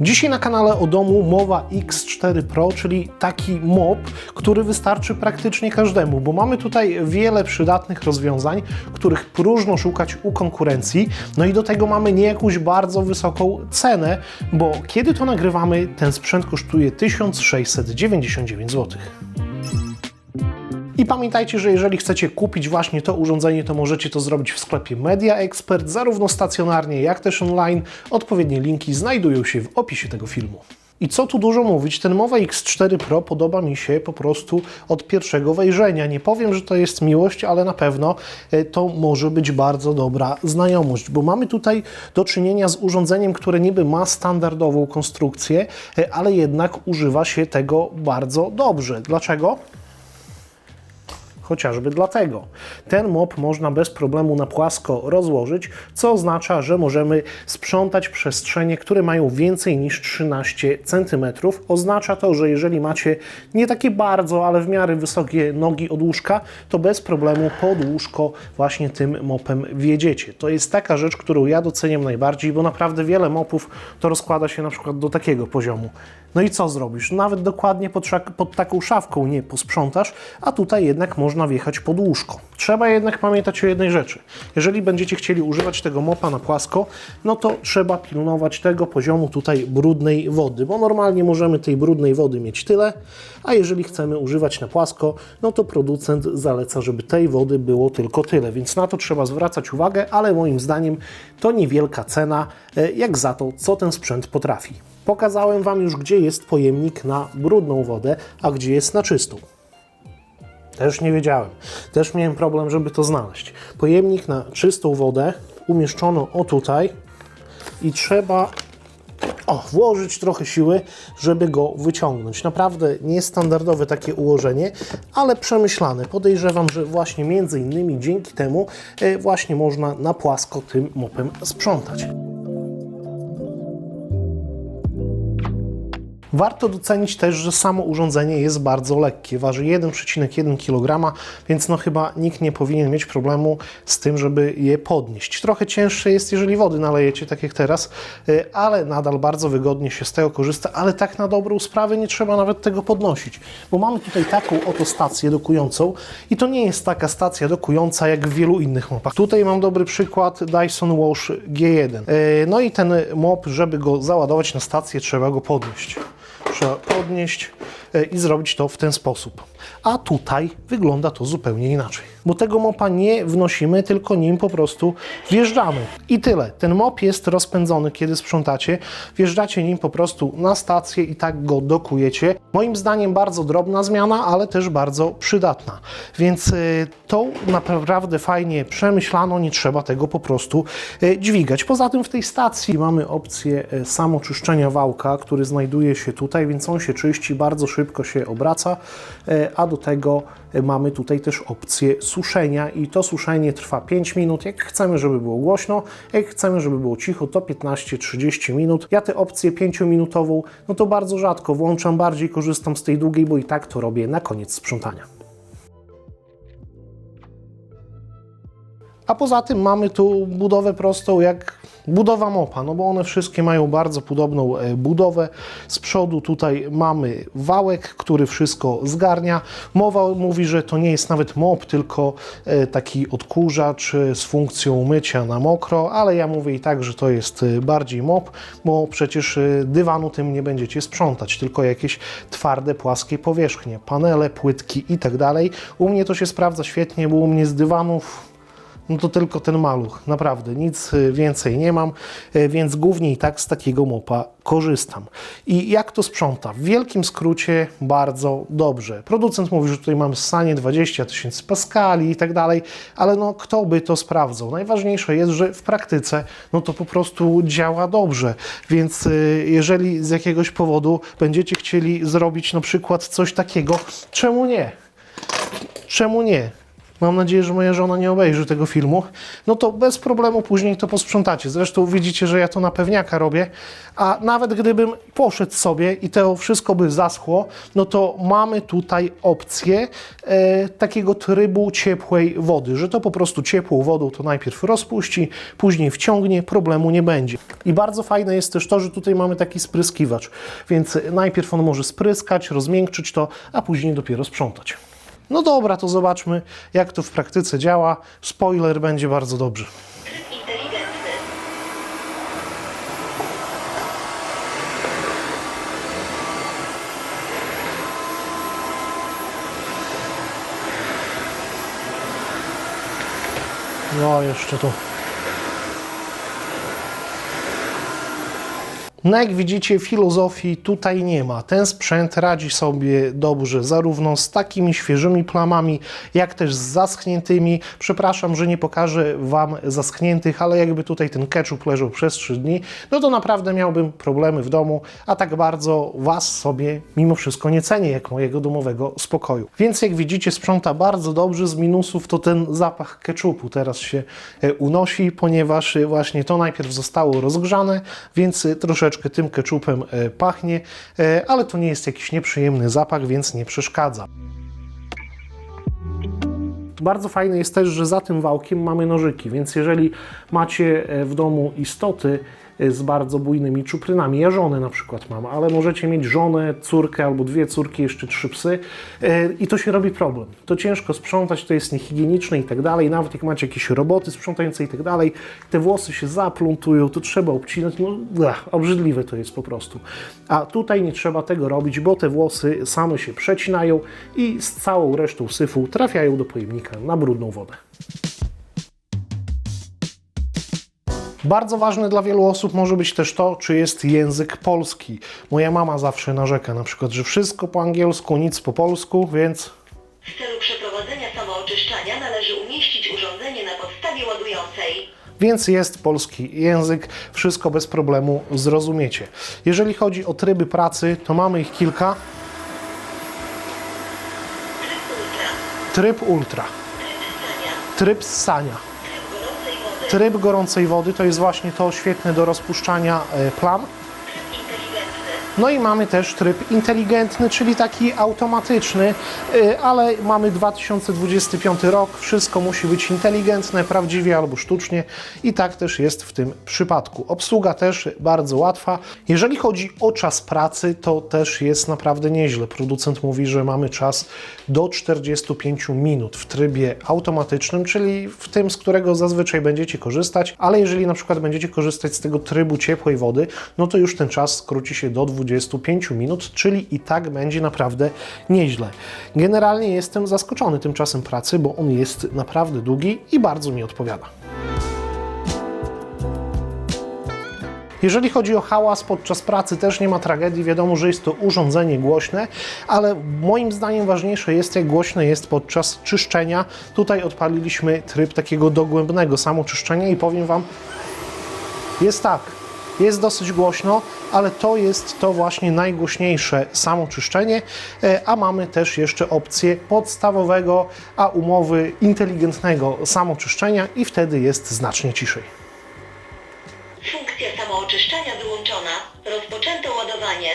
Dzisiaj na kanale o domu mowa X4 Pro, czyli taki mop, który wystarczy praktycznie każdemu, bo mamy tutaj wiele przydatnych rozwiązań, których próżno szukać u konkurencji. No i do tego mamy nie jakąś bardzo wysoką cenę, bo kiedy to nagrywamy, ten sprzęt kosztuje 1699 zł. I pamiętajcie, że jeżeli chcecie kupić właśnie to urządzenie, to możecie to zrobić w sklepie Media Expert, zarówno stacjonarnie, jak też online. Odpowiednie linki znajdują się w opisie tego filmu. I co tu dużo mówić, ten Mowa X4 Pro podoba mi się po prostu od pierwszego wejrzenia. Nie powiem, że to jest miłość, ale na pewno e, to może być bardzo dobra znajomość, bo mamy tutaj do czynienia z urządzeniem, które niby ma standardową konstrukcję, e, ale jednak używa się tego bardzo dobrze. Dlaczego? Chociażby dlatego. Ten mop można bez problemu na płasko rozłożyć, co oznacza, że możemy sprzątać przestrzenie, które mają więcej niż 13 cm. Oznacza to, że jeżeli macie nie takie bardzo, ale w miarę wysokie nogi od łóżka, to bez problemu pod łóżko właśnie tym mopem wjedziecie. To jest taka rzecz, którą ja doceniam najbardziej, bo naprawdę wiele mopów to rozkłada się na przykład do takiego poziomu. No i co zrobisz? Nawet dokładnie pod, pod taką szafką nie posprzątasz, a tutaj jednak można wjechać pod łóżko. Trzeba jednak pamiętać o jednej rzeczy. Jeżeli będziecie chcieli używać tego mopa na płasko, no to trzeba pilnować tego poziomu tutaj brudnej wody, bo normalnie możemy tej brudnej wody mieć tyle, a jeżeli chcemy używać na płasko, no to producent zaleca, żeby tej wody było tylko tyle, więc na to trzeba zwracać uwagę, ale moim zdaniem to niewielka cena, e, jak za to, co ten sprzęt potrafi. Pokazałem Wam już, gdzie jest pojemnik na brudną wodę, a gdzie jest na czystą. Też nie wiedziałem. Też miałem problem, żeby to znaleźć. Pojemnik na czystą wodę umieszczono o tutaj i trzeba o, włożyć trochę siły, żeby go wyciągnąć. Naprawdę niestandardowe takie ułożenie, ale przemyślane. Podejrzewam, że właśnie między innymi dzięki temu e, właśnie można na płasko tym mopem sprzątać. Warto docenić też, że samo urządzenie jest bardzo lekkie, waży 1,1 kg, więc no chyba nikt nie powinien mieć problemu z tym, żeby je podnieść. Trochę cięższe jest, jeżeli wody nalejecie, tak jak teraz, y, ale nadal bardzo wygodnie się z tego korzysta, ale tak na dobrą sprawę nie trzeba nawet tego podnosić, bo mamy tutaj taką oto stację dokującą i to nie jest taka stacja dokująca jak w wielu innych mopach. Tutaj mam dobry przykład Dyson Wash G1. Y, No i ten mop, żeby go załadować na stację, trzeba go podnieść trzeba podnieść i zrobić to w ten sposób. A tutaj wygląda to zupełnie inaczej. Bo tego mopa nie wnosimy, tylko nim po prostu wjeżdżamy. I tyle. Ten mop jest rozpędzony, kiedy sprzątacie. Wjeżdżacie nim po prostu na stację i tak go dokujecie. Moim zdaniem bardzo drobna zmiana, ale też bardzo przydatna. Więc y, to naprawdę fajnie przemyślano, nie trzeba tego po prostu y, dźwigać. Poza tym w tej stacji mamy opcję samoczyszczenia wałka, który znajduje się tutaj, więc on się czyści, bardzo szybko się obraca, y, a do tego y, mamy tutaj też opcję suszenia i to suszenie trwa 5 minut. Jak chcemy, żeby było głośno, jak chcemy, żeby było cicho, to 15-30 minut. Ja tę opcję 5-minutową, no to bardzo rzadko włączam, bardziej korzystam z tej długiej, bo i tak to robię na koniec sprzątania. A poza tym mamy tu budowę prostą jak budowa mopa, no bo one wszystkie mają bardzo podobną e, budowę. Z przodu tutaj mamy wałek, który wszystko zgarnia. Mowa mówi, że to nie jest nawet mop, tylko e, taki odkurzacz e, z funkcją mycia na mokro, ale ja mówię i tak, że to jest bardziej mop, bo przecież dywanu tym nie będziecie sprzątać, tylko jakieś twarde, płaskie powierzchnie, panele, płytki i tak. U mnie to się sprawdza świetnie, bo u mnie z dywanów no to tylko ten maluch, naprawdę, nic y, więcej nie mam, y, więc głównie i tak z takiego mopa korzystam. I jak to sprząta? W wielkim skrócie bardzo dobrze. Producent mówi, że tutaj mamy ssanie 20 tysięcy paskali i tak dalej, ale no kto by to sprawdzał? Najważniejsze jest, że w praktyce no to po prostu działa dobrze, więc y, jeżeli z jakiegoś powodu będziecie chcieli zrobić na przykład coś takiego, czemu nie? Czemu nie? Mam nadzieję, że moja żona nie obejrzy tego filmu. No to bez problemu później to posprzątacie. Zresztą widzicie, że ja to na pewniaka robię. A nawet gdybym poszedł sobie i to wszystko by zaschło, no to mamy tutaj opcję e, takiego trybu ciepłej wody, że to po prostu ciepłą wodą to najpierw rozpuści, później wciągnie, problemu nie będzie. I bardzo fajne jest też to, że tutaj mamy taki spryskiwacz, więc najpierw on może spryskać, rozmiękczyć to, a później dopiero sprzątać. No dobra, to zobaczmy, jak to w praktyce działa. Spoiler będzie bardzo inteligentny. No, jeszcze tu. No jak widzicie, filozofii tutaj nie ma. Ten sprzęt radzi sobie dobrze zarówno z takimi świeżymi plamami, jak też z zaschniętymi. Przepraszam, że nie pokażę Wam zaschniętych, ale jakby tutaj ten ketchup leżał przez 3 dni, no to naprawdę miałbym problemy w domu, a tak bardzo Was sobie mimo wszystko nie cenię, jak mojego domowego spokoju. Więc jak widzicie, sprząta bardzo dobrze. Z minusów to ten zapach ketchupu teraz się e, unosi, ponieważ e, właśnie to najpierw zostało rozgrzane, więc e, troszeczkę tym ketchupem e, pachnie, e, ale to nie jest jakiś nieprzyjemny zapach, więc nie przeszkadza. Bardzo fajne jest też, że za tym wałkiem mamy nożyki, więc jeżeli macie e, w domu istoty z bardzo bujnymi czuprynami, ja żonę na przykład mam, ale możecie mieć żonę, córkę albo dwie córki, jeszcze trzy psy e, i to się robi problem. To ciężko sprzątać, to jest niehigieniczne i tak dalej, nawet jak macie jakieś roboty sprzątające i tak dalej, te włosy się zaplątują, to trzeba obcinać, no obrzydliwe to jest po prostu. A tutaj nie trzeba tego robić, bo te włosy same się przecinają i z całą resztą syfu trafiają do pojemnika na brudną wodę. Bardzo ważne dla wielu osób może być też to, czy jest język polski. Moja mama zawsze narzeka na przykład, że wszystko po angielsku, nic po polsku, więc W celu przeprowadzenia samooczyszczania należy umieścić urządzenie na podstawie ładującej. Więc jest polski język, wszystko bez problemu zrozumiecie. Jeżeli chodzi o tryby pracy, to mamy ich kilka. Tryb ultra. Tryb ultra, Tryb ssania. tryb ssania, Tryb gorącej wody. to jest właśnie to świetne do rozpuszczania e, plam. No i mamy też tryb inteligentny, czyli taki automatyczny, y, ale mamy 2025 rok, wszystko musi być inteligentne, prawdziwie albo sztucznie i tak też jest w tym przypadku. Obsługa też bardzo łatwa. Jeżeli chodzi o czas pracy, to też jest naprawdę nieźle. Producent mówi, że mamy czas do 45 minut w trybie automatycznym, czyli w tym, z którego zazwyczaj będziecie korzystać, ale jeżeli na przykład będziecie korzystać z tego trybu ciepłej wody, no to już ten czas skróci się do 25 minut, czyli i tak będzie naprawdę nieźle. Generalnie jestem zaskoczony tym czasem pracy, bo on jest naprawdę długi i bardzo mi odpowiada. Jeżeli chodzi o hałas podczas pracy, też nie ma tragedii. Wiadomo, że jest to urządzenie głośne, ale moim zdaniem ważniejsze jest, jak głośne jest podczas czyszczenia. Tutaj odpaliliśmy tryb takiego dogłębnego samoczyszczenia i powiem Wam, jest tak, jest dosyć głośno, ale to jest to właśnie najgłośniejsze samoczyszczenie, e, a mamy też jeszcze opcję podstawowego, a umowy inteligentnego samoczyszczenia i wtedy jest znacznie ciszej. Funkcja samooczyszczania wyłączona. Rozpoczęto ładowanie.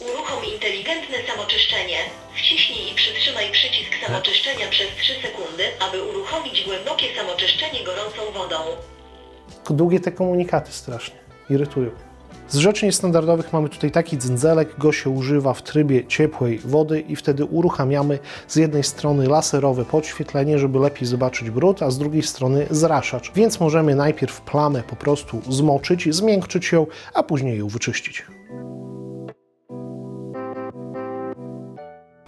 Uruchom inteligentne samoczyszczenie. Wciśnij i przytrzymaj przycisk samoczyszczenia przez 3 sekundy, aby uruchomić głębokie samoczyszczenie gorącą wodą. Długie te komunikaty strasznie irytują. Z rzeczy niestandardowych mamy tutaj taki dzędzelek, go się używa w trybie ciepłej wody i wtedy uruchamiamy z jednej strony laserowe podświetlenie, żeby lepiej zobaczyć brud, a z drugiej strony zraszacz. Więc możemy najpierw plamę po prostu zmoczyć, zmiękczyć ją, a później ją wyczyścić.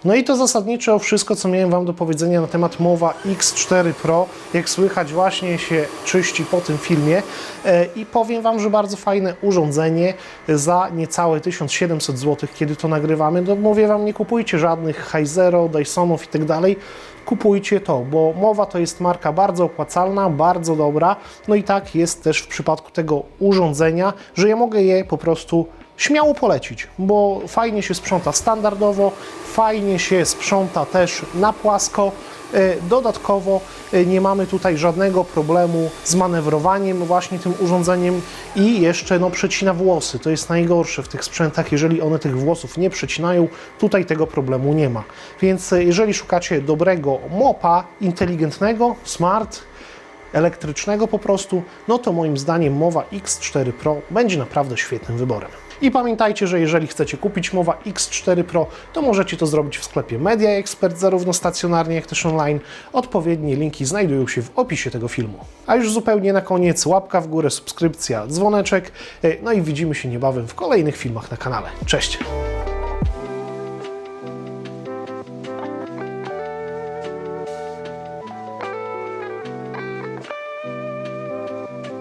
No i to zasadniczo wszystko, co miałem Wam do powiedzenia na temat Mowa X4 Pro. Jak słychać, właśnie się czyści po tym filmie. E, I powiem Wam, że bardzo fajne urządzenie za niecałe 1700 zł, kiedy to nagrywamy. No mówię Wam, nie kupujcie żadnych Heizero, Dysonów i tak dalej. Kupujcie to, bo Mowa to jest marka bardzo opłacalna, bardzo dobra. No i tak jest też w przypadku tego urządzenia, że ja mogę je po prostu śmiało polecić, bo fajnie się sprząta standardowo, fajnie się sprząta też na płasko E, Dodatkowo e, nie mamy tutaj żadnego problemu z manewrowaniem właśnie tym urządzeniem i jeszcze no, przecina włosy. To jest najgorsze w tych sprzętach, jeżeli one tych włosów nie przecinają, tutaj tego problemu nie ma. Więc e, jeżeli szukacie dobrego mopa, inteligentnego, smart, elektrycznego po prostu, no to moim zdaniem Mowa X4 Pro będzie naprawdę świetnym wyborem. I pamiętajcie, że jeżeli chcecie kupić Mowa X4 Pro, to możecie to zrobić w sklepie Media Expert, zarówno stacjonarnie, jak też online. Odpowiednie linki znajdują się w opisie tego filmu. A już zupełnie na koniec łapka w górę, subskrypcja, dzwoneczek, e, no i widzimy się niebawem w kolejnych filmach na kanale. Cześć!